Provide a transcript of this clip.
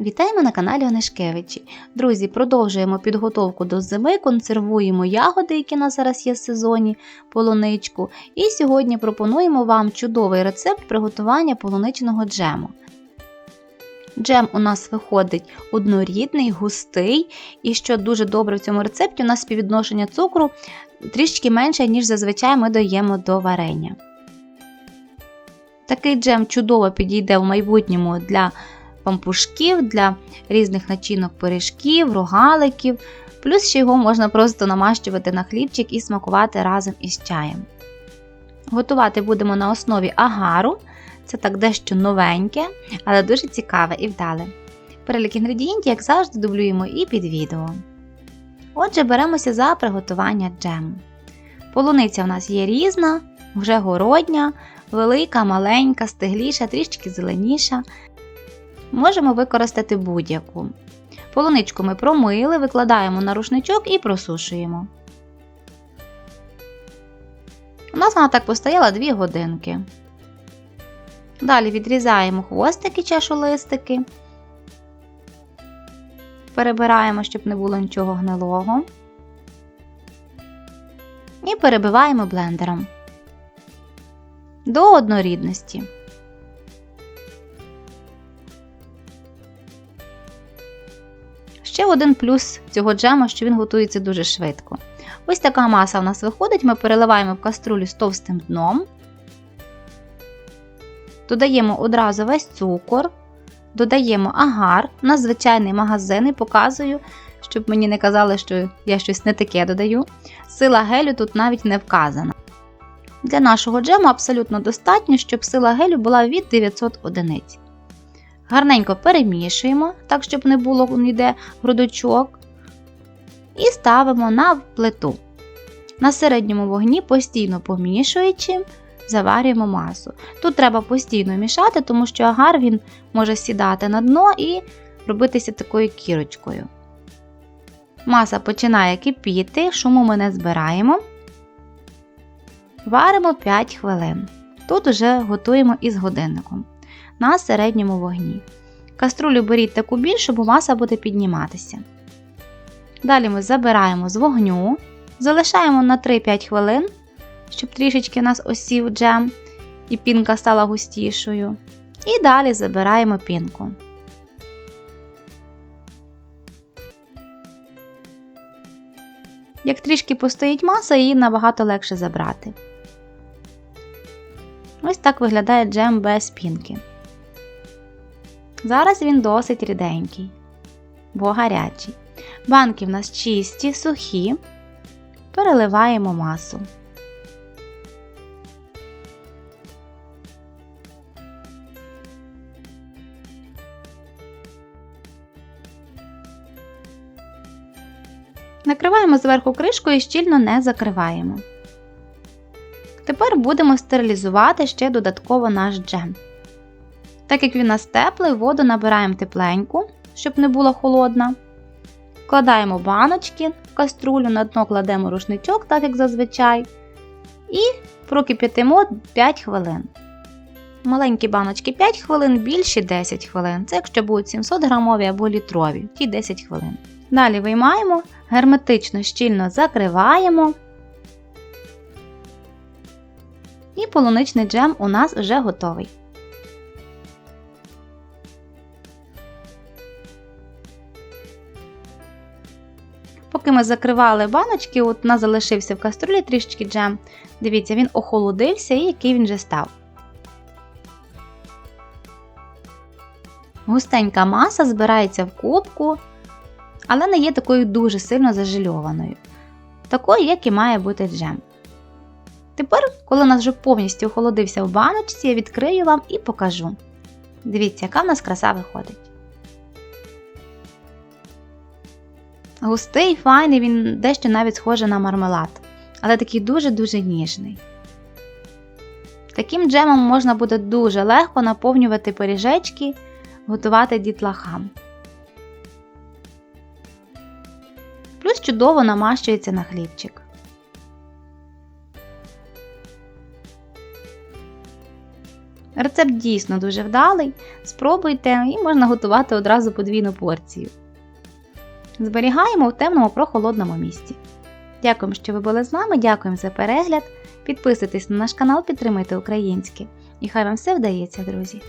Вітаємо на каналі Онешкевичі. Друзі, продовжуємо підготовку до зими, консервуємо ягоди, які у нас зараз є в сезоні, полуничку. І сьогодні пропонуємо вам чудовий рецепт приготування полуничного джему. Джем у нас виходить однорідний, густий, і що дуже добре в цьому рецепті, у нас співвідношення цукру трішки менше, ніж зазвичай ми даємо до варення. Такий джем чудово підійде в майбутньому для пампушків, для різних начинок пиріжків, рогаликів. Плюс ще його можна просто намащувати на хлібчик і смакувати разом із чаєм. Готувати будемо на основі агару. Це так дещо новеньке, але дуже цікаве і вдале. Перелік інгредієнтів, як завжди, дублюємо і під відео. Отже, беремося за приготування джему. Полуниця у нас є різна, вже городня, велика, маленька, стигліша, трішки зеленіша. Можемо використати будь-яку. Полуничку ми промили, викладаємо на рушничок і просушуємо. У нас вона так постояла 2 годинки. Далі відрізаємо хвостики чашолистики. Перебираємо, щоб не було нічого гнилого. І перебиваємо блендером до однорідності. Ще один плюс цього джему, що він готується дуже швидко. Ось така маса у нас виходить, ми переливаємо в каструлю з товстим дном, додаємо одразу весь цукор, додаємо агар на звичайний магазин і показую, щоб мені не казали, що я щось не таке додаю. Сила гелю тут навіть не вказана. Для нашого джему абсолютно достатньо, щоб сила гелю була від 900 одиниць. Гарненько перемішуємо, так, щоб не було ніде грудочок. І ставимо на плиту. На середньому вогні, постійно помішуючи, заварюємо масу. Тут треба постійно мішати, тому що агар він може сідати на дно і робитися такою кірочкою. Маса починає кипіти, шуму ми не збираємо. Варимо 5 хвилин. Тут вже готуємо із годинником на середньому вогні. Каструлю беріть таку більшу, бо маса буде підніматися. Далі ми забираємо з вогню, залишаємо на 3-5 хвилин, щоб трішечки нас осів джем і пінка стала густішою. І далі забираємо пінку. Як трішки постоїть маса, її набагато легше забрати. Так виглядає джем без пінки. Зараз він досить ріденький, бо гарячий. Банки в нас чисті, сухі. Переливаємо масу. Накриваємо зверху кришкою і щільно не закриваємо. Тепер будемо стерилізувати ще додатково наш джем. Так як він у нас теплий, воду набираємо тепленьку, щоб не була холодна. Вкладаємо баночки в каструлю, на дно кладемо рушничок, так як зазвичай. І прокип'ятимо 5 хвилин. Маленькі баночки 5 хвилин, більші 10 хвилин. Це якщо будуть 700 грамові або літрові, ті 10 хвилин. Далі виймаємо, герметично щільно закриваємо. І полуничний джем у нас вже готовий. Поки ми закривали баночки, от у нас залишився в каструлі трішечки джем. Дивіться, він охолодився і який він вже став. Густенька маса збирається в кубку, але не є такою дуже сильно зажильованою. Такою, як і має бути джем. Тепер, коли у нас вже повністю охолодився в баночці, я відкрию вам і покажу. Дивіться, яка в нас краса виходить. Густий, файний, він дещо навіть схожий на мармелад, але такий дуже-дуже ніжний. Таким джемом можна буде дуже легко наповнювати пиріжечки, готувати дітлахам. Плюс чудово намащується на хлібчик. Рецепт дійсно дуже вдалий. Спробуйте і можна готувати одразу подвійну порцію. Зберігаємо в темному прохолодному місці. Дякуємо, що ви були з нами, дякуємо за перегляд. Підписуйтесь на наш канал, підтримуйте українське. І хай вам все вдається, друзі!